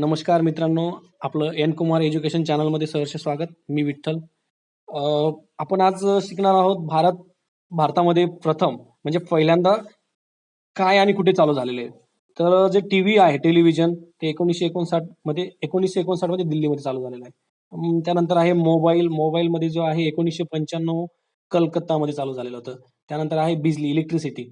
नमस्कार मित्रांनो आपलं एन कुमार एज्युकेशन चॅनलमध्ये सहर्ष स्वागत. मी विठ्ठल. आपण आज शिकणार आहोत भारत भारतामध्ये प्रथम म्हणजे पहिल्यांदा काय आणि कुठे चालू झालेले आहे तर जे टी व्ही आहे टेलिव्हिजन ते एकोणीसशे एकोणसाठमध्ये एकोणीसशे एकोणसाठमध्ये दिल्लीमध्ये चालू झालेलं आहे. त्यानंतर आहे मोबाईल मोबाईलमध्ये जो आहे एकोणीसशे पंच्याण्णव कलकत्तामध्ये चालू झालेलं होतं. त्यानंतर आहे बिजली इलेक्ट्रिसिटी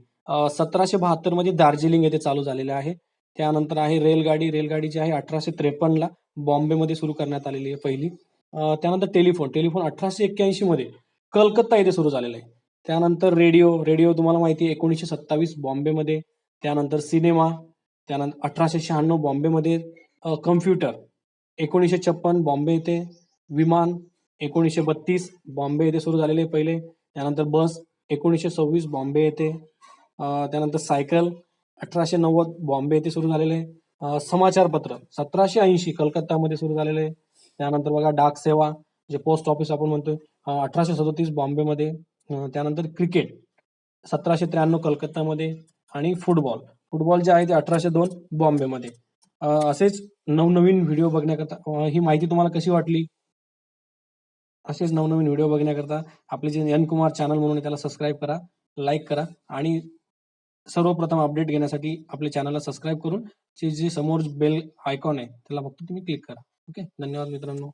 सतराशे बहात्तरमध्ये दार्जिलिंग येथे चालू झालेलं आहे. त्यानंतर आहे रेलगाडी. रेलगाडी जी आहे अठराशे त्रेपन्नला बॉम्बेमध्ये सुरू करण्यात आलेली आहे पहिली. त्यानंतर टेलिफोन. टेलिफोन अठराशे एक्क्याऐंशीमध्ये कलकत्ता येथे सुरू झालेला आहे. त्यानंतर रेडिओ. रेडिओ तुम्हाला माहिती आहे एकोणीसशे सत्तावीस बॉम्बेमध्ये. त्यानंतर सिनेमा. त्यानंतर अठराशे शहाण्णव बॉम्बेमध्ये कम्प्युटर. एकोणीसशे छप्पन बॉम्बे येथे. विमान. एकोणीसशे बत्तीस बॉम्बे येथे सुरू झालेले पहिले. त्यानंतर बस. एकोणीसशे सव्वीस बॉम्बे येथे. त्यानंतर सायकल. अठराशे नव्वद बॉम्बे येथे सुरू झालेले समाचारपत्र सतराशे ऐंशी कलकत्तामध्ये सुरू झालेले त्यानंतर बघा डाक सेवा जे पोस्ट ऑफिस आपण म्हणतोय अठराशे सदोतीस बॉम्बेमध्ये त्यानंतर क्रिकेट सतराशे त्र्याण्णव कलकत्तामध्ये आणि फुटबॉल फुटबॉल जे आहे ते अठराशे दोन बॉम्बेमध्ये. असेच नवनवीन व्हिडिओ बघण्याकरता ही माहिती तुम्हाला कशी वाटली? असेच नवनवीन व्हिडिओ बघण्याकरता आपले जे एन कुमार चॅनल म्हणून त्याला सबस्क्राईब करा लाईक करा आणि सर्वप्रथम अपडेट घेण्यासाठी आपल्या चॅनलला सबस्क्राईब करून जे समोर बेल आयकॉन आहे त्याला फक्त तुम्ही क्लिक करा. ओके धन्यवाद मित्रांनो.